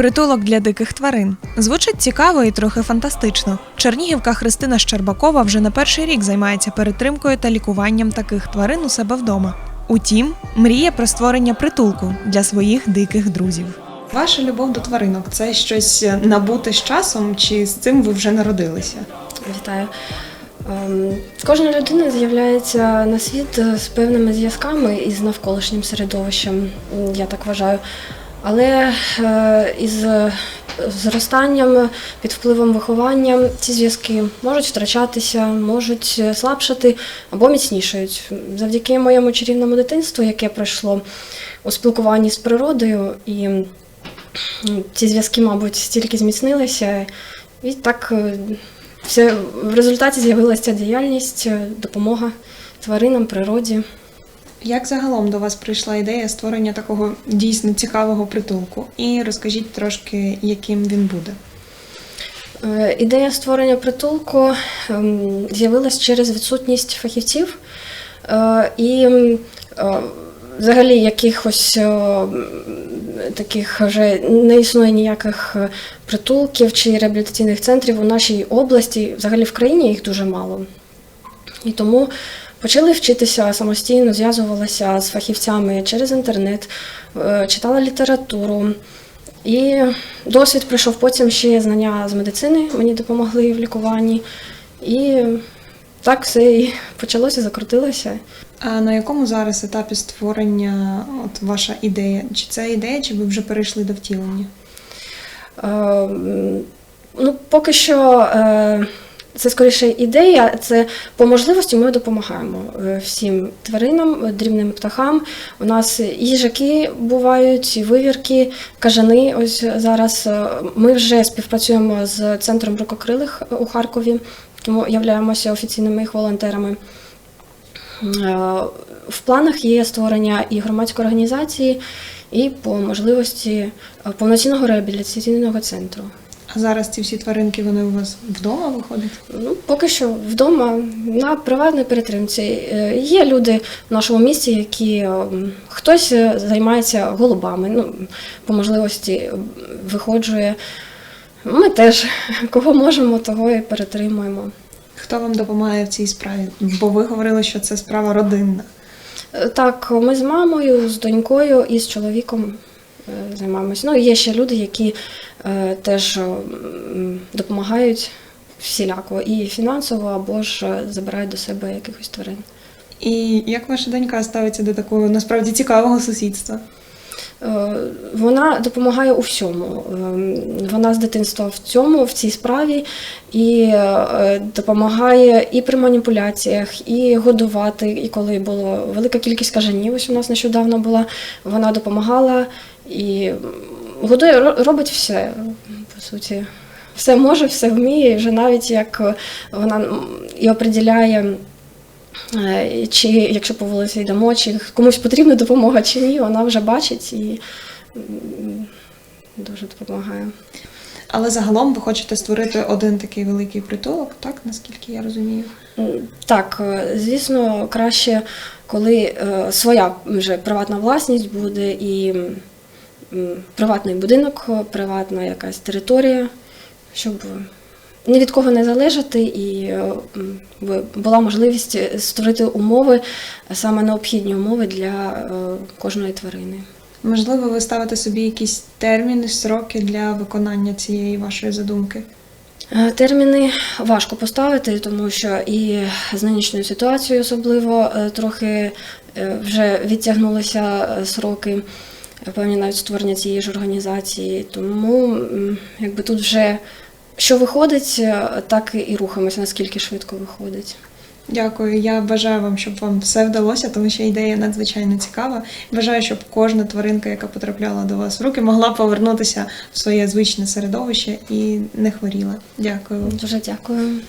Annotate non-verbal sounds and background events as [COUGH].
Притулок для диких тварин звучить цікаво і трохи фантастично. Чернігівка Христина Щербакова вже не перший рік займається перетримкою та лікуванням таких тварин у себе вдома. Утім, мріє про створення притулку для своїх диких друзів. Ваша любов до тваринок це щось набуте з часом, чи з цим ви вже народилися? Вітаю. Ем, Кожна людина з'являється на світ е, з певними зв'язками із навколишнім середовищем, я так вважаю. Але е, із е, зростанням, під впливом виховання ці зв'язки можуть втрачатися, можуть е, слабшати або міцнішають. Завдяки моєму чарівному дитинству, яке пройшло у спілкуванні з природою, і ці зв'язки, мабуть, стільки зміцнилися, і так все в результаті з'явилася діяльність, допомога тваринам, природі. Як загалом до вас прийшла ідея створення такого дійсно цікавого притулку? І розкажіть трошки, яким він буде. Е, Ідея створення притулку ем, з'явилась через відсутність фахівців е, і е, взагалі якихось таких вже не існує ніяких притулків чи реабілітаційних центрів у нашій області. Взагалі в країні їх дуже мало. І тому почали вчитися самостійно, зв'язувалася з фахівцями через інтернет, е, читала літературу. І досвід прийшов потім ще знання з медицини, мені допомогли в лікуванні. І так все і почалося, закрутилося. А на якому зараз етапі створення от ваша ідея? Чи це ідея, чи ви вже перейшли до втілення? Е, Ну, поки що е, це скоріше ідея, це по можливості ми допомагаємо е, всім тваринам, е, дрібним птахам. У нас і їжаки бувають, вивірки, кажани. Ось зараз е, ми вже співпрацюємо з центром рукокрилих у Харкові, тому являємося офіційними їх волонтерами. Е, В планах є створення і громадської організації, і по можливості е, повноцінного реабілітаційного центру. А зараз ці всі тваринки вони у вас вдома виходять? Ну, поки що вдома на приватній перетримці. Е, Є люди в нашому місті, які е, хтось е, займається голубами, ну, по можливості виходжує. Ми теж [LAUGHS] кого можемо, того і перетримуємо. Хто вам допомагає в цій справі? Бо ви говорили, що це справа родинна. Так, ми з мамою, з донькою і з чоловіком займаємося. Ну, є ще люди, які е, теж е, допомагають всіляко і фінансово, або ж е, забирають до себе якихось тварин. І як ваша донька ставиться до такого насправді цікавого сусідства? Вона допомагає у всьому. Ем, Вона з дитинства в цьому, в цій справі, і е, допомагає і при маніпуляціях, і годувати. І коли було велика кількість кажанів, ось у нас нещодавно була, вона допомагала і годує, робить все, по суті. Все може, все вміє, і вже навіть як вона і определяє. Е, Чи якщо по вулиці йдемо, чи комусь потрібна допомога, чи ні, вона вже бачить і дуже допомагає. Але загалом ви хочете створити один такий великий притулок, так наскільки я розумію? Так, е, звісно, краще, коли е, своя вже приватна власність буде і приватний будинок, приватна якась територія, щоб ні від кого не залежати і е, була можливість створити умови, саме необхідні умови для е, кожної тварини. Можливо, ви ставите собі якісь терміни, сроки для виконання цієї вашої задумки? Е, Терміни важко поставити, тому що і з нинішньою ситуацією особливо е, трохи е, вже відтягнулися сроки певні навіть створення цієї ж організації. Тому якби тут вже що виходить, так і рухаємося, наскільки швидко виходить. Дякую. Я бажаю вам, щоб вам все вдалося, тому що ідея надзвичайно цікава. Бажаю, щоб кожна тваринка, яка потрапляла до вас в руки, могла повернутися в своє звичне середовище і не хворіла. Дякую. Дуже дякую.